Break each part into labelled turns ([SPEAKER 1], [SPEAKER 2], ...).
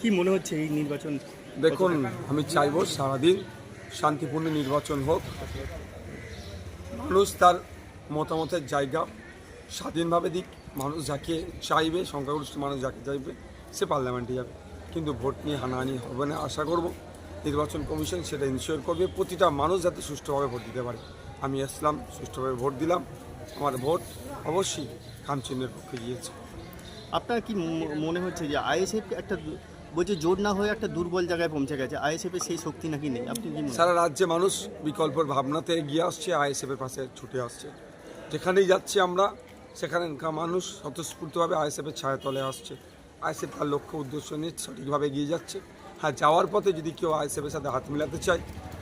[SPEAKER 1] কি মনে হচ্ছে এই নির্বাচন
[SPEAKER 2] দেখুন আমি চাইব সারাদিন শান্তিপূর্ণ নির্বাচন হোক। মানুষ তার মতামতের জায়গা স্বাধীনভাবে দিক। মানুষ যাকে চাইবে সংখ্যাগরিষ্ঠ মানুষ যাকে চাইবে সে পার্লামেন্টে যাবে। কিন্তু ভোট নিয়ে হানাহানি হবে না আশা করব। নির্বাচন কমিশন সেটা ইনশিওর করবে। প্রতিটা মানুষ যাতে সুষ্ঠুভাবে ভোট দিতে পারে। আমি আসলাম সুষ্ঠুভাবে ভোট দিলাম। আমার ভোট অবশ্যই খামচিহ্নের পক্ষে গিয়েছে।
[SPEAKER 1] আপনার কি মনে হচ্ছে যে আইএসএফ একটা বলছে জোর না হয়ে একটা দুর্বল জায়গায় পৌঁছে গেছে আইএসএফ এর সেই শক্তি নাকি নেই? আপনি কি
[SPEAKER 2] সারা রাজ্যে মানুষ বিকল্পের ভাবনাতে এগিয়ে আসছে আইএসএফের পাশে ছুটে আসছে। যেখানেই যাচ্ছি আমরা সেখানকার মানুষ স্বতঃস্ফূর্তভাবে আইএসএফের ছায়াতলে আসছে। আইএসএফ তার লক্ষ্য উদ্দেশ্য নিয়ে সঠিকভাবে এগিয়ে যাচ্ছে। হ্যাঁ যাওয়ার পথে যদি কেউ আইএসএফের সাথে হাত মিলাতে চায়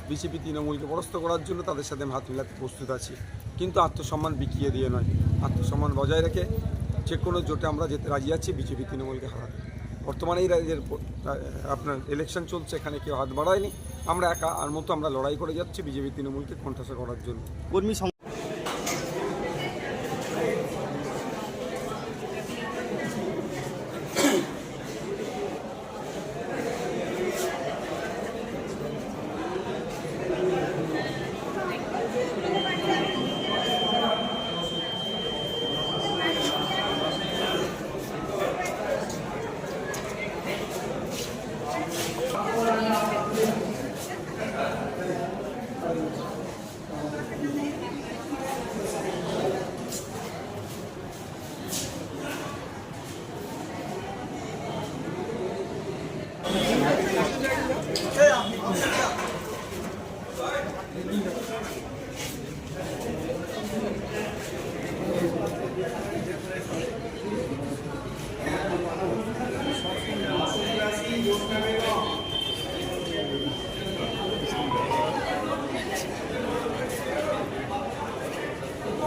[SPEAKER 2] বিজেপি তৃণমূলকে পরাস্ত করার জন্য তাদের সাথে আমি হাত মিলাতে প্রস্তুত আছি। কিন্তু আত্মসম্মান বিকিয়ে দিয়ে নয়। আত্মসম্মান বজায় রেখে যে কোনো জোটে আমরা যেতে রাজি আছি, বিজেপি, তৃণমূলকে হারাতে। বর্তমানে এই রাজ্যের আপনার ইলেকশন চলছে, এখানে কেউ হাত বাড়ায়নি। আমরা একা, আর মতো আমরা লড়াই করে যাচ্ছি, বিজেপি, তৃণমূলকে কণ্ঠাসা করার জন্য।
[SPEAKER 1] কর্মী